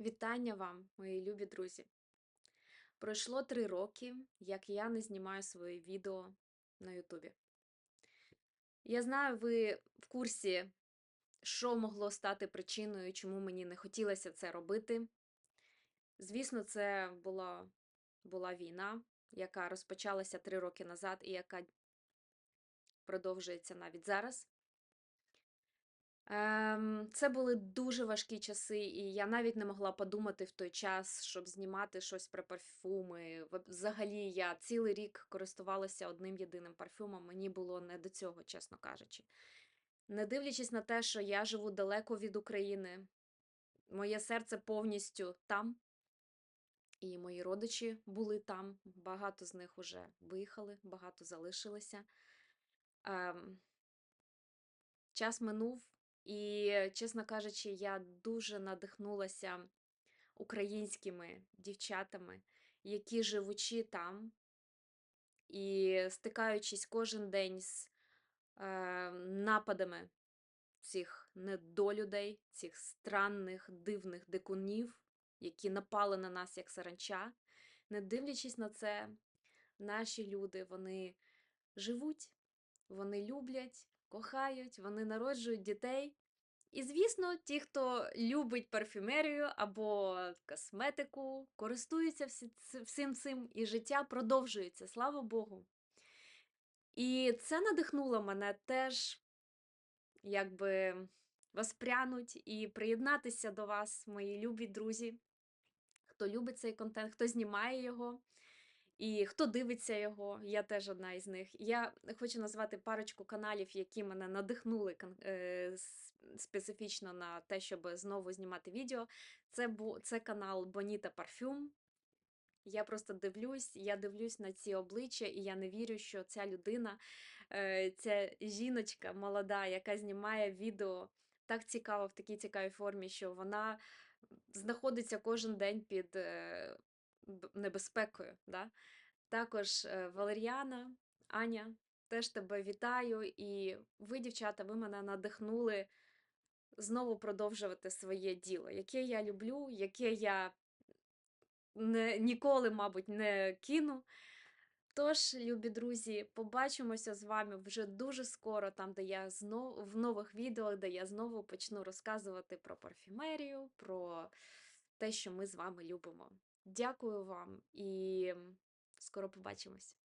Вітання вам, мої любі друзі. Пройшло три роки, як я не знімаю свої відео на Ютубі. Я знаю, ви в курсі, що могло стати причиною, чому мені не хотілося це робити. Звісно, це була, була війна, яка розпочалася три роки назад і яка продовжується навіть зараз. Ем, це були дуже важкі часи, і я навіть не могла подумати в той час, щоб знімати щось про парфюми. Взагалі, я цілий рік користувалася одним єдиним парфюмом. Мені було не до цього, чесно кажучи. Не дивлячись на те, що я живу далеко від України, моє серце повністю там, і мої родичі були там. Багато з них вже виїхали, багато залишилися. Ем, час минув, і, чесно кажучи, я дуже надихнулася українськими дівчатами, які живучи там і стикаючись кожен день з е, нападами цих недолюдей, цих странних, дивних дикунів, які напали на нас як саранча. Не дивлячись на це, наші люди вони живуть, вони люблять, кохають, вони народжують дітей. І, звісно, ті, хто любить парфюмерію або косметику, користуються всім цим, і життя продовжується, слава Богу. І це надихнуло мене теж якби воспрянуть і приєднатися до вас, мої любі друзі, хто любить цей контент, хто знімає його. І хто дивиться його, я теж одна із них. Я хочу назвати парочку каналів, які мене надихнули е, специфічно на те, щоб знову знімати відео. Це, бу- це канал Боніта Парфюм. Я просто дивлюсь, я дивлюсь на ці обличчя, і я не вірю, що ця людина, е, ця жіночка молода, яка знімає відео так цікаво, в такій цікавій формі, що вона знаходиться кожен день під е, небезпекою. Да? Також е, Валеріана, Аня, теж тебе вітаю. І ви, дівчата, ви мене надихнули знову продовжувати своє діло, яке я люблю, яке я не, ніколи, мабуть, не кину. Тож, любі друзі, побачимося з вами вже дуже скоро, там, де я знову в нових відео, де я знову почну розказувати про парфюмерію, про те, що ми з вами любимо. Дякую вам і скоро побачимось.